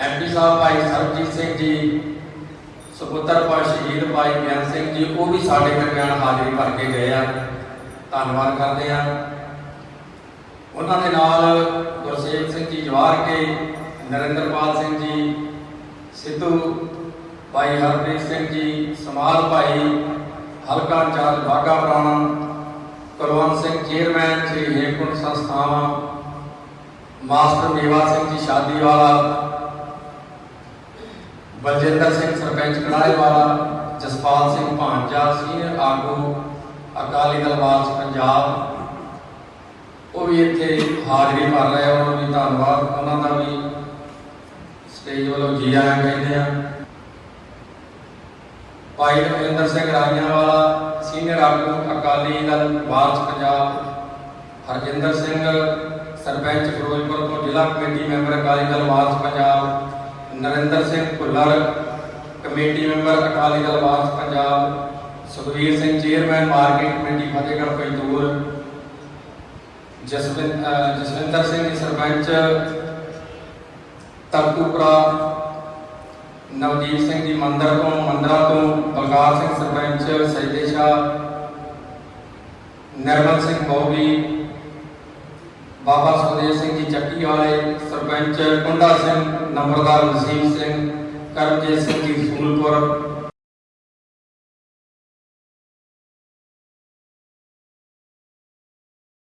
MP ਸਾਹਿਬ ਭਾਈ ਸਰਬਜੀਤ ਸਿੰਘ ਜੀ, ਸੁਪੁੱਤਰ ਭਾਈ ਸ਼ਹੀਦ ਭਾਈ ਗਿਆਨ ਸਿੰਘ ਜੀ, ਉਹ ਵੀ ਸਾਡੇ ਦਰਮਿਆਨ ਹਾਜ਼ਰੀ ਭਰ ਕੇ ਗਏ ਆ। ਧੰਨਵਾਦ ਕਰਦੇ ਆ। ਉਹਨਾਂ ਦੇ ਨਾਲ ਗੁਰਸੇਵ ਸਿੰਘ ਜੀ ਜਵਾਰ ਕੇ, ਨਰਿੰਦਰਪਾਲ ਸਿੰਘ ਜੀ, ਸਿੱਧੂ ਭਾਈ ਹਰਪ੍ਰੀਤ ਸਿੰਘ ਜੀ ਸਮਾਲ ਭਾਈ ਹਲਕਾ in charge Bagha Purana, Kulwant Singh chairman, Shri Hemkunt ਸੰਸਥਾਵਾਂ, ਮਾਸਟਰ ਮੇਵਾ ਸਿੰਘ ਜੀ, ਸ਼ਾਦੀ ਵਾਲਾ ਬਲਜਿੰਦਰ ਸਿੰਘ ਸਰਪੰਚ ਕੜਾਲੇਵਾਲਾ ਜਸਪਾਲ ਸਿੰਘ ਭਾਂਜਾ ਸੀਨੀਅਰ ਆਗੂ, ਅਕਾਲੀ ਦਲ ਵਾਸ ਪੰਜਾਬ। ਉਹ ਵੀ ਇੱਥੇ ਹਾਜ਼ਰੀ ਭਰ ਰਹੇ ਆ, ਉਹਨਾਂ ਨੂੰ ਵੀ ਧੰਨਵਾਦ। ਉਹਨਾਂ ਦਾ ਵੀ ਸਟੇਜ ਵੱਲੋਂ ਜੀ ਆਇਆਂ ਕਹਿੰਦੇ ਆ। ਭਾਈ ਰਵਿੰਦਰ ਸਿੰਘ ਰਾਜਿਆਂਵਾਲਾ ਸੀਨੀਅਰ ਆਗੂ, ਅਕਾਲੀ ਦਲ ਵਾਸ ਪੰਜਾਬ। ਹਰਜਿੰਦਰ ਸਿੰਘ, ਸਰਪੰਚ ਫਿਰੋਜ਼ਪੁਰ ਤੋਂ ਜ਼ਿਲ੍ਹਾ ਕਮੇਟੀ ਮੈਂਬਰ, ਅਕਾਲੀ ਦਲ ਵਾਸ ਪੰਜਾਬ। ਨਰਿੰਦਰ ਸਿੰਘ ਭੁੱਲਰ, ਕਮੇਟੀ ਮੈਂਬਰ ਅਕਾਲੀ ਦਲ ਵਾਸ Punjab Sukhvir Singh chairman market committee Fatehgarh ਪੈਦੂਰ ਜਸਵਿੰ- ਜਸਵਿੰਦਰ ਸਿੰਘ ਜੀ ਸਰਪੰਚ ਤਰਤੂਪੁਰਾ ਨਵਦੀਪ ਸਿੰਘ ਜੀ ਮੰਦਰ ਤੋਂ, ਮੰਦਰਾ ਤੋਂ, ਬਲਕਾਰ ਸਿੰਘ ਸਰਪੰਚ ਸੈਦੇ ਸ਼ਾਹ ਨਰਮਲ ਸਿੰਘ ਬੋਬੀ ਬਾਬਾ ਸੁਖਦੇਵ ਸਿੰਘ ਜੀ ਚੱਕੀ ਵਾਲੇ ਸਰਪੰਚ ਕੁੰਡਾ ਸਿੰਘ, ਨੰਬਰਦਾਰ ਨਸੀਬ ਸਿੰਘ, ਕਰਮਜੀਤ ਸਿੰਘ ਜੀ ਸੂਲਪੁਰ